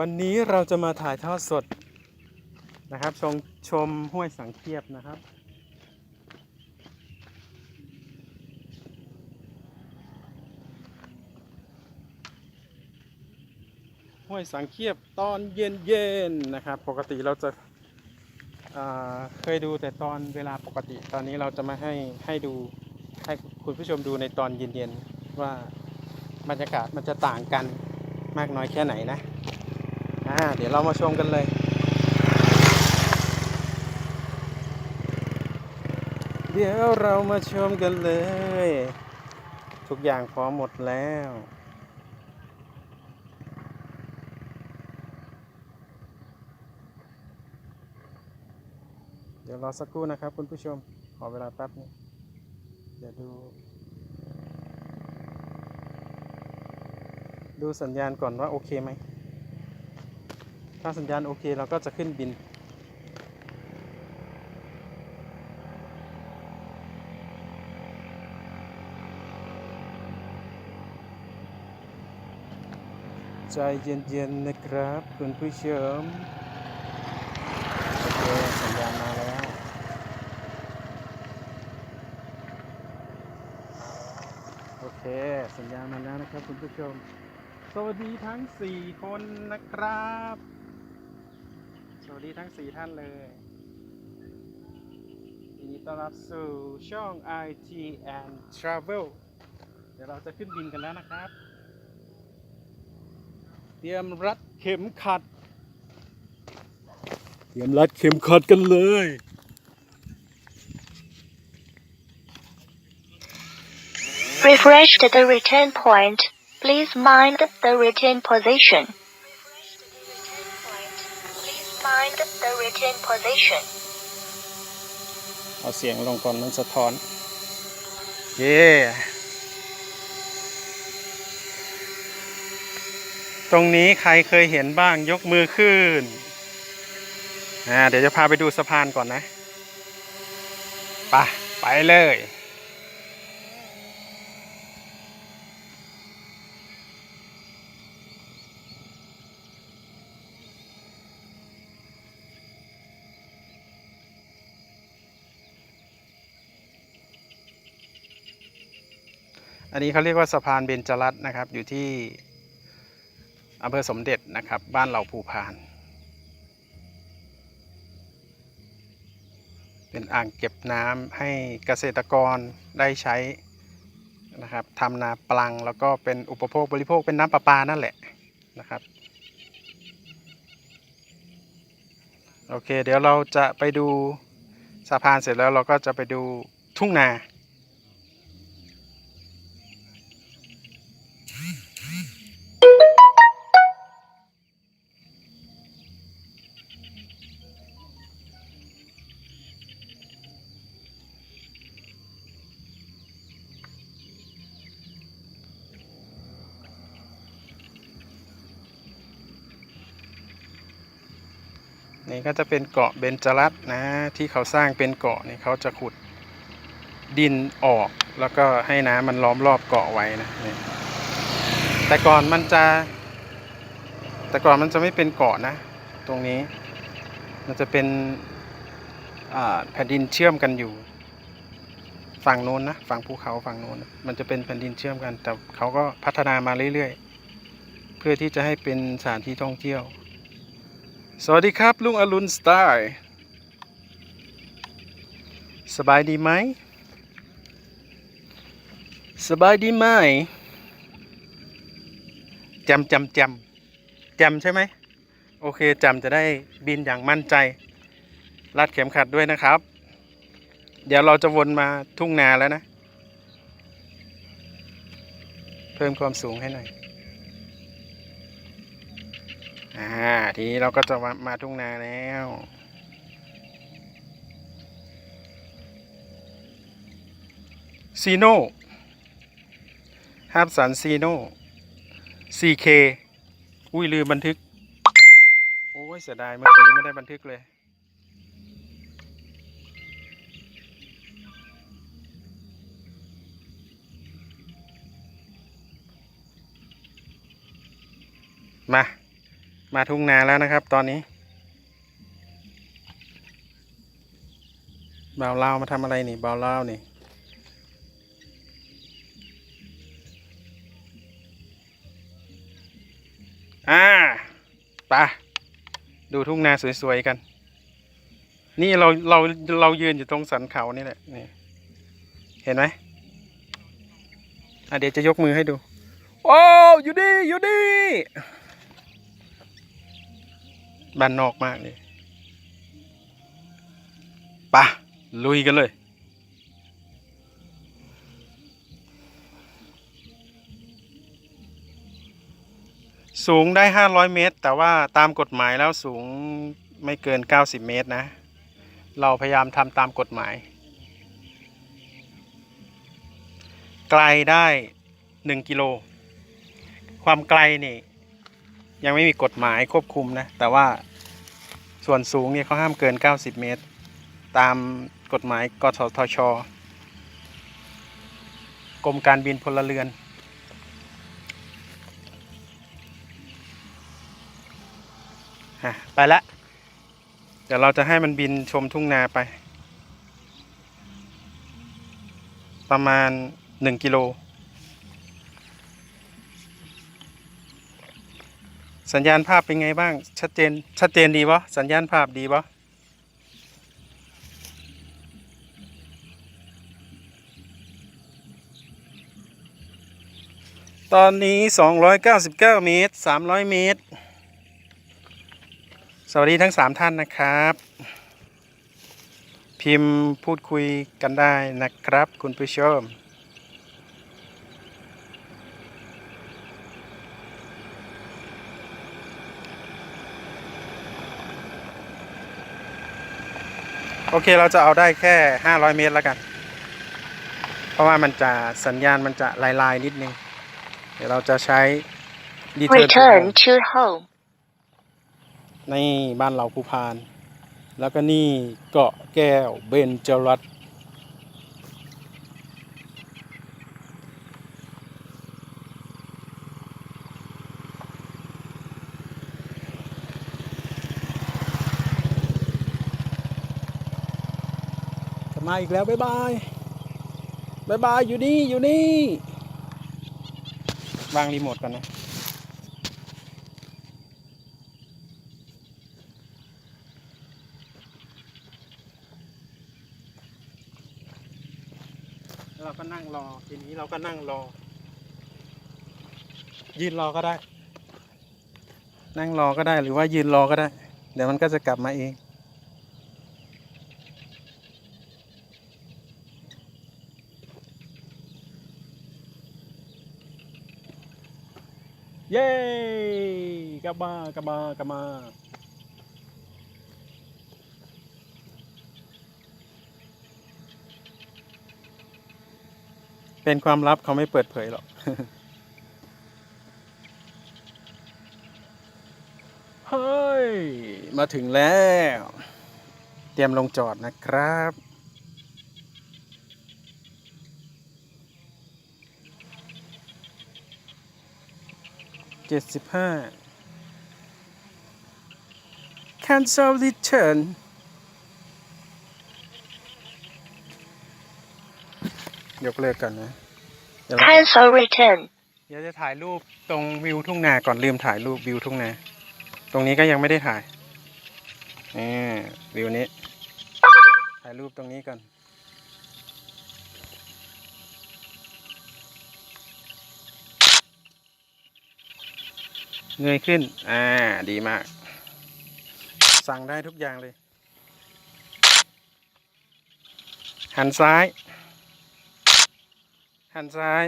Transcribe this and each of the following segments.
วันนี้เราจะมาถ่ายทอดสดนะครับ ชมชมห้วยสังเคียบนะครับ ห้วยสังเคียบตอนเย็นๆนนะครับ ปกติเราจะเคยดูแต่ตอนเวลาปกติ ตอนนี้เราจะมาให้ให้ดูให้คุณผู้ชมดูในตอนเย็นๆว่าบรรยากาศมันจะต่างกันมากน้อยแค่ไหนนะ อ่าเดี๋ยวเรามาชมกันเลยเดี๋ยวเรามาชมกันเลย ทุกอย่างพร้อมหมดแล้ว เดี๋ยวรอสักครู่นะครับคุณผู้ชม ขอเวลาแป๊บนึงเดี๋ยวดู ดูสัญญาณก่อนว่าโอเคไหม ถ้าสัญญาณโอเคเราก็จะขึ้นบิน ใจเย็นๆนะครับ คุณผู้ชมโอเคสัญญาณมาแล้วโอเค สัญญาณมาแล้วนะครับ คุณผู้ชม สวัสดีทั้ง 4 คนนะครับ สวัสดีทั้ง 4 ท่านเลยยินดีต้อนรับสู่ช่อง IT and Travel เดี๋ยวเราจะขึ้นบินกันแล้วนะครับ เตรียมรัดเข็มขัด เตรียมรัดเข็มขัดกันเลย Refresh the return point. Please mind the return position. Mind the return position. เอาเสียงลงก่อนมันสะท้อน เย่ตรงนี้ใครเคยเห็นบ้างยกมือขึ้นอ่าเดี๋ยวจะพาไปดูสะพานก่อนนะ ไป ไปเลย อันนี้เขาเรียกว่าสะพานเบญจรัตน์นะครับ อยู่ที่อำเภอสมเด็จนะครับ บ้านเหล่าภูพาน เป็นอ่างเก็บน้ำให้เกษตรกรได้ใช้นะครับทำนาปลังแล้วก็เป็นอุปโภคบริโภคเป็นน้ำประปานั่นแหละนะครับ โอเค เดี๋ยวเราจะไปดูสะพานเสร็จแล้วเราก็จะไปดูทุ่งนา ก็จะเป็นเกาะเบญจรัตน์นะที่เขาสร้างเป็นเกาะนี่เขาจะขุดดินออก แล้วก็ให้น้ำมันล้อมรอบเกาะไว้นะแต่ก่อนมันจะ แต่ก่อนมันจะไม่เป็นเกาะนะ ตรงนี้ มันจะเป็นแผ่นดินเชื่อมกันอยู่ ฝั่งโน้นนะฝั่งภูเขาฝั่งโน้นมันจะเป็นแผ่นดินเชื่อมกัน แต่เขาก็พัฒนามาเรื่อยๆ เพื่อที่จะให้เป็นสถานที่ท่องเที่ยว สวัสดีครับลุงอรุณสไตล์สบายดีไหม สบายดีไหมจำจำจำจำใช่ไหม โอเคจำจะได้บินอย่างมั่นใจรัดเข็มขัดด้วยนะครับ เดี๋ยวเราจะวนมาทุ่งนาแล้วนะ เพิ่มความสูงให้หน่อย อ่า ทีนี้เราก็จะมามาทุ่งนาแล้วซีโน่ฮับสันซีโน่ CK อุ้ยลืมบันทึก โอ้ยเสียดายเมื่อกี้ไม่ได้บันทึกเลย มา มาทุ่งนาแล้วนะครับ ตอนนี้บ่าวลามาทำอะไรนี่บ่าวลานี่อ่าไปะดูทุ่งนาสวยๆกัน นี่เราเราเรายืนอยู่ตรงสันเขานี่แหละนี่เห็นไหมอะเดี๋ยวจะยกมือให้ดู โอ้ อยู่ดี อยู่ดี บ้านนอกมากเลยปะลุยกันเลย สูงได้ 500 เมตร แต่ว่าตามกฎหมายแล้วสูงไม่เกิน 90 เมตรนะ เราพยายามทำตามกฎหมาย ไกลได้ 1 กิโล ความไกลนี่ ยังไม่มีกฎหมายควบคุมนะ แต่ว่าส่วนสูงเนี่ยเขาห้ามเกิน 90 เมตร ตามกฎหมายกสทช กรมการบินพลเรือนอะไปละ เดี๋ยวเราจะให้มันบินชมทุ่งนาไป ประมาณหนึ่งกิโล สัญญาณภาพเป็นไงบ้าง ชัดเจน ชัดเจนดีปะสัญญาณภาพดีปะตอนนี้ 299 เมตร 300 เมตร สวัสดีทั้งสามท่านนะครับ พิมพ์พูดคุยกันได้นะครับ คุณผู้ชม โอเคเราจะเอาได้แค่ 500 เมตรแล้วกัน เพราะว่ามันจะสัญญาณมันจะลายๆนิดนึง เดี๋ยวเราจะใช้ Return to Return Home to home. นี่บ้านเราภูพาน แล้วก็นี่เกาะแก้วเบญจรัตน์ มาอีกแล้วบ๊ายบายบ๊ายบายอยู่นี่อยู่นี่ วางรีโมทก่อนนะ เราก็นั่งรอ ทีนี้เราก็นั่งรอ ยืนรอก็ได้ นั่งรอก็ได้หรือว่ายืนรอก็ได้ เดี๋ยวมันก็จะกลับมาเอง เย้กลับมากลับมากลับมาเป็นความลับเขาไม่เปิดเผยหรอกเฮ้ย มาถึงแล้ว เตรียมลงจอดนะครับ เจ็ดสิบห้า cancel return ยกเลิกกันนะเดี๋ยวเรา Cancel return. เดี๋ยวจะถ่ายรูปตรงวิวทุ่งนาก่อนลืมถ่ายรูปวิวทุ่งนา ตรงนี้ก็ยังไม่ได้ถ่ายนี่วิวนี้ ถ่ายรูปตรงนี้ก่อน เงยขึ้น อ่า ดีมาก สั่งได้ทุกอย่างเลย หันซ้าย หันซ้าย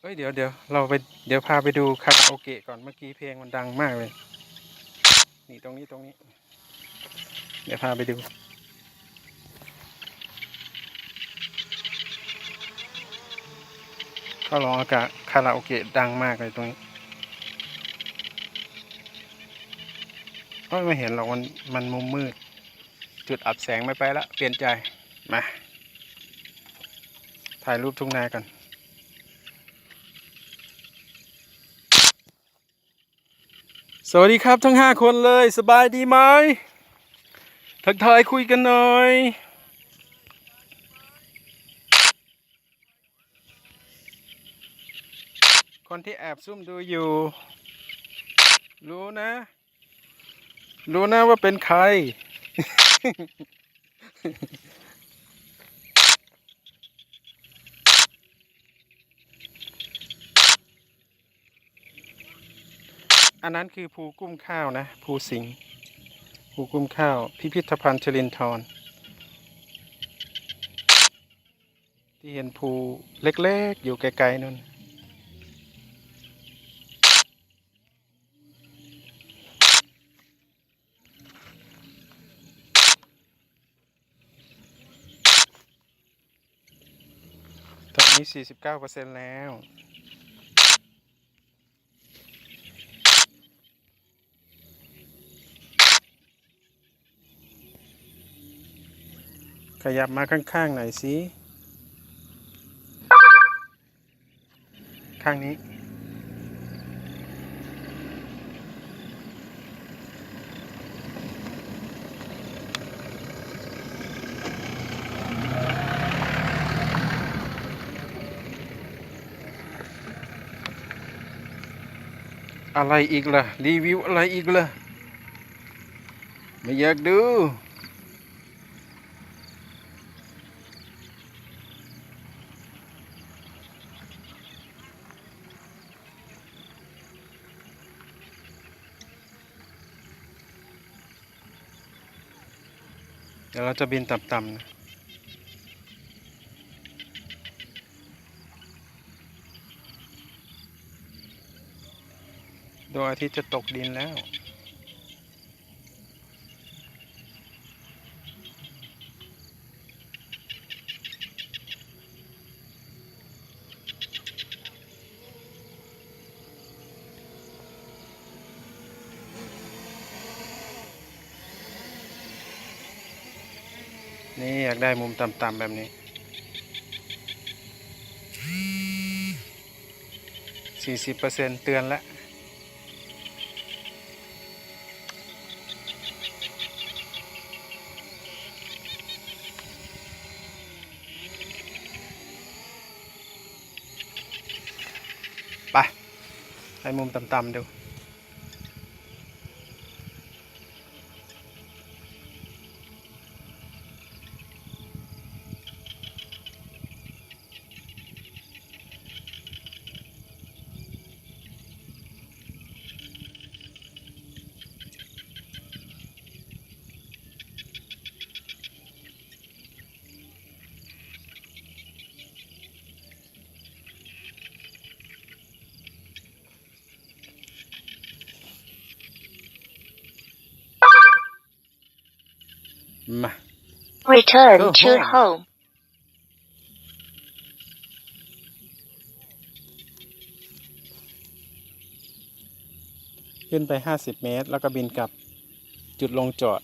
เฮ้ย เดี๋ยวเดี๋ยวเราไป เดี๋ยวพาไปดูคาราโอเกะก่อน เมื่อกี้เพลงมันดังมากเลย นี่ตรงนี้ตรงนี้ เดี๋ยวพาไปดู ก็ร้องอากาศคาราโอเกะดังมากเลยตรงนี้ก็ไม่เห็นหรอกมันมันมุมมืด จุดอับแสงไม่ไปละเปลี่ยนใจ มา ถ่ายรูปทุ่งนากันสวัสดีครับทั้งห้าคนเลยสบายดีไหมทักทายคุยกันหน่อย คนที่แอบซุ่มดูอยู่ รู้นะ รู้นะว่าเป็นใคร อันนั้นคือภูกุ้มข้าวนะ ภูสิงห์ภูกุ้มข้าว พิพิธภัณฑ์ชลินทรที่เห็นภูเล็กๆ อยู่ไกลๆนู่น 49%แล้ว ขยับมาข้างๆหน่อยสิ ข้างนี้ อะไรอีกล่ะ รีวิวอะไรอีกล่ะ ไม่อยากดูเดี๋ยวเราจะบินต่ำๆนะ ดวงอาทิตย์จะตกดินแล้ว นี่อยากได้มุมต่ำๆแบบนี้สี่สิบเปอร์เซ็นเตือนแล้ว มุมต่ำๆดู มา Return Go to home. home. ขึ้นไป 50 เมตร แล้วก็บินกลับจุดลงจอด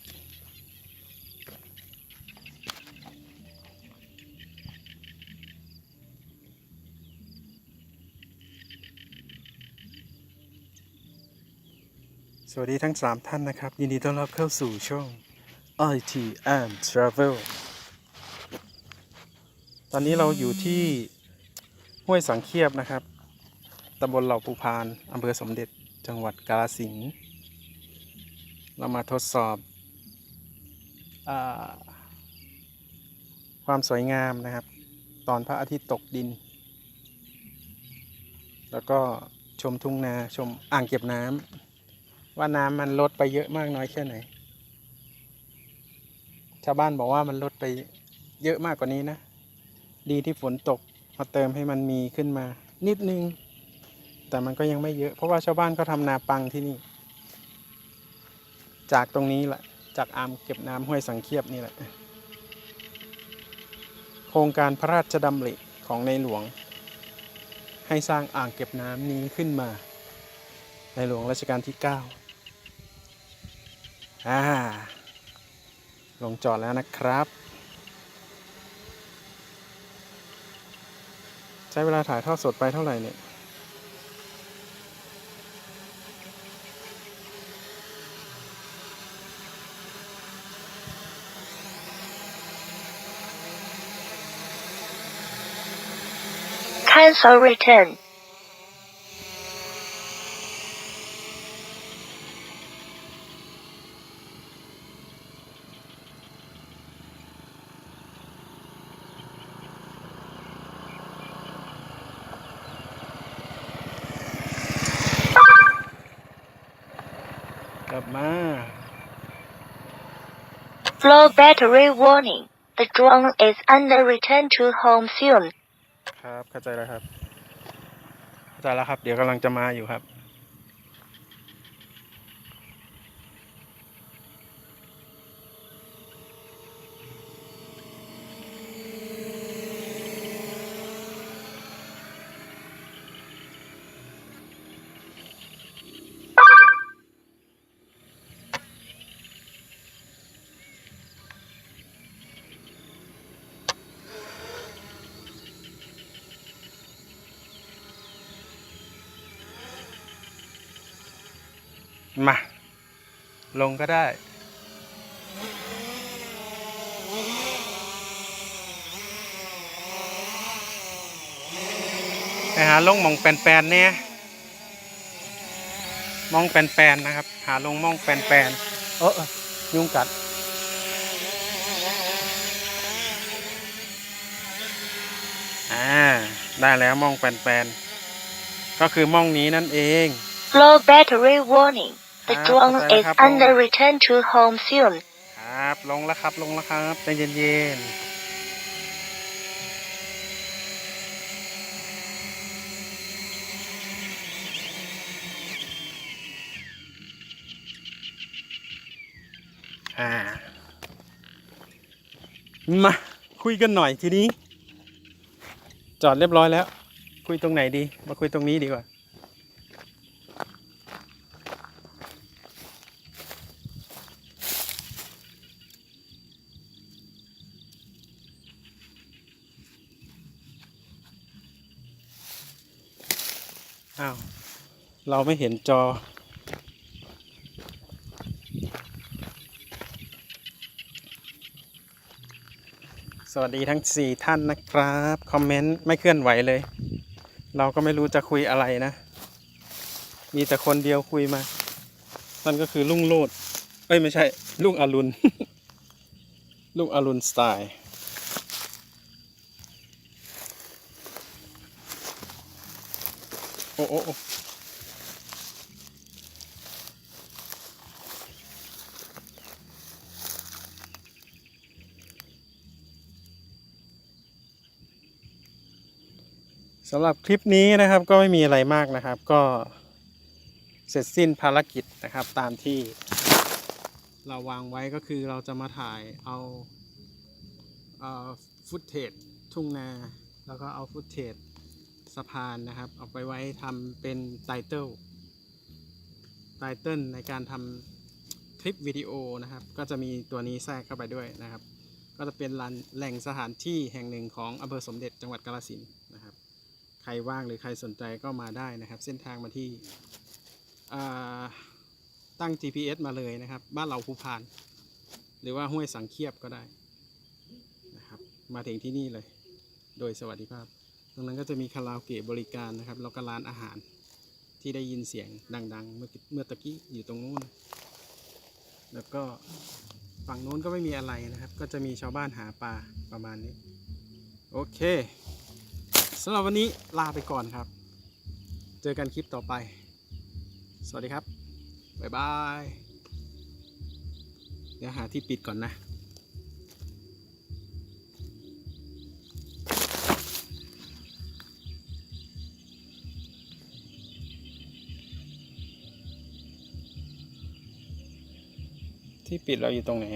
สวัสดีทั้ง 3 ท่านนะครับ ยินดีต้อนรับเข้าสู่ช่อง IT and Travel ตอนนี้เราอยู่ที่ห้วยสังเคียบนะครับ ตำบลเหล่าปูพาน อำเภอสมเด็จ จังหวัดกาฬสินธุ์เรามาทดสอบอความสวยงามนะครับ ตอนพระอาทิตย์ตกดิน แล้วก็ชมทุ่งนาชมอ่างเก็บน้ำว่าน้ำมันลดไปเยอะมากน้อยแค่ไหน ชาวบ้านบอกว่ามันลดไปเยอะมากกว่านี้นะ ดีที่ฝนตกมาเติมให้มันมีขึ้นมา นิดนึง แต่มันก็ยังไม่เยอะ เพราะว่าชาวบ้านก็ทำนาปังที่นี่ จากตรงนี้แหละ จากอ่างเก็บน้ำห้วยสังเคียบนี่แหละ โครงการพระราชดำริของในหลวง ให้สร้างอ่างเก็บน้ำนี้ขึ้นมา ในหลวงรัชกาลที่ 9 อ่า ลงจอดแล้วนะครับ ใช้เวลาถ่ายทอดสดไปเท่าไหร่เนี่ย Cancel return กลับมา Flow battery warning. The drone is under return to home soon. ครับเข้าใจแล้วครับเข้าใจแล้วครับ เดี๋ยวกำลังจะมาอยู่ครับ มา ลงก็ได้ ไปหาลงหมองแปลนๆเนี่ยมองแปลนๆนะครับ หาลงมองแปลนๆเออเออยุงกัดอ่าได้แล้วมองแปลนๆก็คือมองนี้นั่นเอง Flow battery warning. The Ah, drone okay, is okay. under return to home soon. ครับลงแล้วครับลงแล้วครับใจเย็นๆอ่ามาคุยกันหน่อยทีนี้ จอดเรียบร้อยแล้ว คุยตรงไหนดี มาคุยตรงนี้ดีกว่า อ้าว เราไม่เห็นจอ สวัสดีทั้ง 4 ท่านนะครับ คอมเมนต์ไม่เคลื่อนไหวเลย เราก็ไม่รู้จะคุยอะไรนะ มีแต่คนเดียวคุยมา นั่นก็คือลุงโลด เอ้ย ไม่ใช่ ลุงอรุณ ลุงอรุณสไตล์ โอ้สำหรับคลิปนี้นะครับก็ไม่มีอะไรมากนะครับ ก็เสร็จสิ้นภารกิจนะครับ ตามที่เราวางไว้ก็คือเราจะมาถ่ายเอาฟุตเทจทุ่งนา แล้วก็เอาฟุตเทจ สะพานนะครับ เอาไปไว้ทำเป็นไตเติลไตเติลในการทำคลิปวิดีโอนะครับ ก็จะมีตัวนี้แทรกเข้าไปด้วยนะครับ ก็จะเป็นลานแหล่งสถานที่แห่งหนึ่งของอำเภอสมเด็จจังหวัดกาฬสินธุ์นะครับ ใครว่างหรือใครสนใจก็มาได้นะครับ เส้นทางมาที่ตั้ง GPS มาเลยนะครับ บ้านเราภูพาน หรือว่าห้วยสังเคียบก็ได้นะครับ มาถึงที่นี่เลย โดยสวัสดิภาพ ตรงนั้นก็จะมีคาราโอเกะบริการนะครับ แล้วก็ร้านอาหารที่ได้ยินเสียงดัง ๆ เมื่อเมื่อตะกี้อยู่ตรงนู้น แล้วก็ฝั่งโน้นก็ไม่มีอะไรนะครับ ก็จะมีชาวบ้านหาปลาประมาณนี้ โอเคสำหรับวันนี้ลาไปก่อนครับ เจอกันคลิปต่อไป สวัสดีครับ บ๊ายบาย เดี๋ยวหาที่ปิดก่อนนะ ที่ปิดเราอยู่ตรงไหน